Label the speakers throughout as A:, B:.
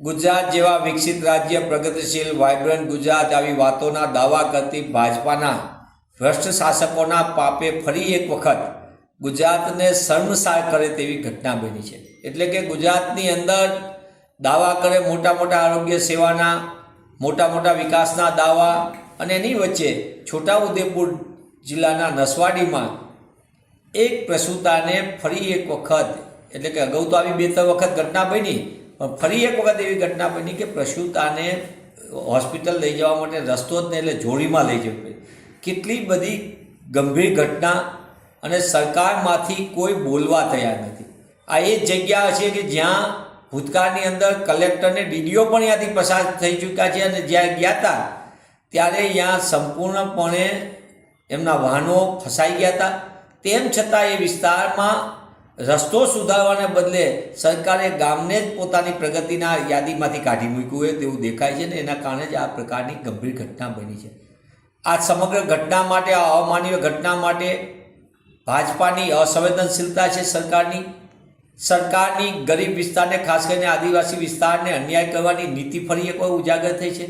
A: ગુજરાત જેવા વિકસિત રાજ્ય પ્રગતિશીલ વાઇબ્રન્ટ ગુજરાત આવી વાતોના દાવા કરતી ભાજપાના ભ્રષ્ટ શાસકોના પાપે ફરી એક વખત ગુજરાતને શર્મસાર કરે તેવી ઘટના બની છે. એટલે કે ગુજરાતની અંદર દાવા કરે મોટા મોટા આરોગ્ય સેવાના, મોટા મોટા વિકાસના દાવા અને એની વચ્ચે છોટાઉદેપુર જિલ્લાના નસવાડીમાં એક પ્રસૂતાને ફરી એક વખત, એટલે કે અગાઉ તો આવી બે ત્રણ વખત ઘટના બની ફરી એક વખત એવી ઘટના બની કે પ્રસૂતાને હોસ્પિટલ લઈ જવા માટે રસ્તો જ નહીં એટલે જોડીમાં લઈ જવું પડે કેટલી બધી ગંભીર ઘટના અને સરકારમાંથી કોઈ બોલવા તૈયાર નથી. આ એ જગ્યા છે કે જ્યાં ભૂતકાળની અંદર કલેક્ટરને ડીડીઓ પણ ત્યાંથી પસાર થઈ ચૂક્યા છે અને જ્યાં ગયા હતા, ત્યારે ત્યાં સંપૂર્ણપણે એમના વાહનો ફસાઈ ગયા હતા. તેમ છતાં એ વિસ્તારમાં રસ્તો સુધારવાને બદલે સરકારે ગામને જ પોતાની પ્રગતિના યાદીમાંથી કાઢી મૂક્યું હોય તેવું દેખાય છે ને એના કારણે જ આ પ્રકારની ગંભીર ઘટના બની છે. આ સમગ્ર ઘટના માટે, આ અમાનવીય ઘટના માટે ભાજપાની અસંવેદનશીલતા છે સરકારની. સરકારની ગરીબ વિસ્તારને, ખાસ કરીને આદિવાસી વિસ્તારને અન્યાય કરવાની નીતિ ફરી એકવાર ઉજાગર થઈ છે.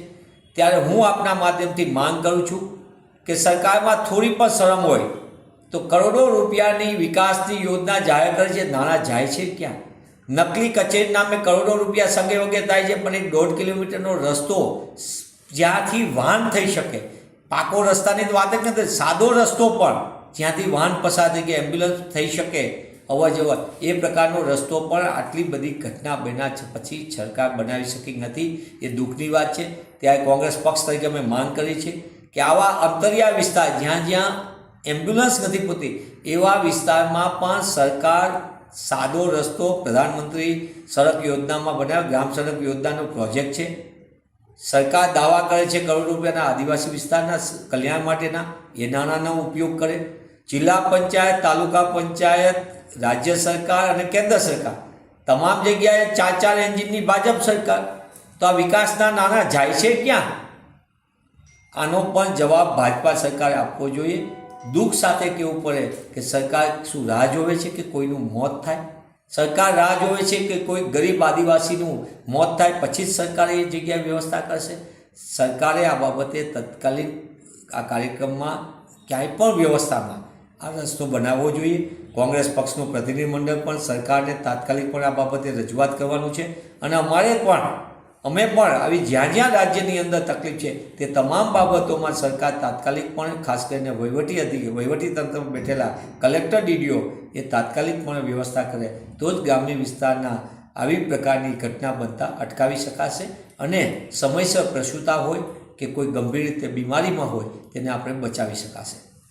A: ત્યારે હું આપના માધ્યમથી માંગ કરું છું કે સરકારમાં થોડી પણ શરમ હોય તો કરોડો રૂપિયાની વિકાસની યોજના જાહેર કરે છે. નાણાં જાય છે ક્યાં? નકલી કચેરી નામે કરોડો રૂપિયા સંગે વગે થાય છે, પણ એક દોઢ કિલોમીટરનો રસ્તો જ્યાંથી વાહન થઈ શકે. પાકો રસ્તાની તો વાત જ નથી, સાદો રસ્તો પણ જ્યાંથી વાહન પસાર થઈ કે એમ્બ્યુલન્સ થઈ શકે અવર એ પ્રકારનો રસ્તો પણ આટલી બધી ઘટના બન્યા પછી સરકાર બનાવી શકી નથી, એ દુઃખની વાત છે. ત્યારે કોંગ્રેસ પક્ષ તરીકે અમે માંગ કરી છે કે આવા અંતરિયાળ વિસ્તાર જ્યાં જ્યાં એમ્બ્યુલન્સ નથી પૂરતી. એવા વિસ્તારમાં પણ સરકાર સાદો રસ્તો પ્રધાનમંત્રી સડક યોજનામાં બનાવ્યો. ગ્રામ સડક યોજનાનો પ્રોજેક્ટ છે. સરકાર દાવા કરે છે કરોડ રૂપિયાના આદિવાસી વિસ્તારના કલ્યાણ માટેના. એ નાણાંનો ઉપયોગ કરે. જિલ્લા પંચાયત, તાલુકા પંચાયત, રાજ્ય સરકાર અને કેન્દ્ર સરકાર. તમામ જગ્યાએ ચાર ચાર એન્જિનની ભાજપ સરકાર. તો આ વિકાસના નાણાં જાય છે ક્યાં? આનો પણ જવાબ ભાજપા સરકારે આપવો જોઈએ. દુઃખ સાથે કહેવું પડે કે સરકાર શું રાહ જોવે છે કે કોઈનું મોત થાય? સરકાર રાહ જોવે છે કે કોઈ ગરીબ આદિવાસીનું મોત થાય, પછી જ સરકારે એ જગ્યાએ વ્યવસ્થા કરશે? સરકારે આ બાબતે તત્કાલીન આ કાર્યક્રમમાં ક્યાંય પણ વ્યવસ્થામાં આ રસ્તો બનાવવો જોઈએ. કોંગ્રેસ પક્ષનું પ્રતિનિધિમંડળ પણ સરકારને તાત્કાલિક પણ આ બાબતે રજૂઆત કરવાનું છે. અને અમારે પણ અમે પણ આવી જ્યાં જ્યાં રાજ્યની અંદર તકલીફ છે, તે તમામ બાબતોમાં સરકાર તાત્કાલિક પણ ખાસ કરીને વહીવટી અધિકારી વહીવટી તંત્રમાં બેઠેલા કલેક્ટર ડીડીઓ એ તાત્કાલિક પણ વ્યવસ્થા કરે, તો જ ગ્રામ્ય વિસ્તારના આવી પ્રકારની ઘટના બનતા અટકાવી શકાશે અને સમયસર પ્રસૂતા હોય કે કોઈ ગંભીર રીતે બીમારીમાં હોય, તેને આપણે બચાવી શકાશે.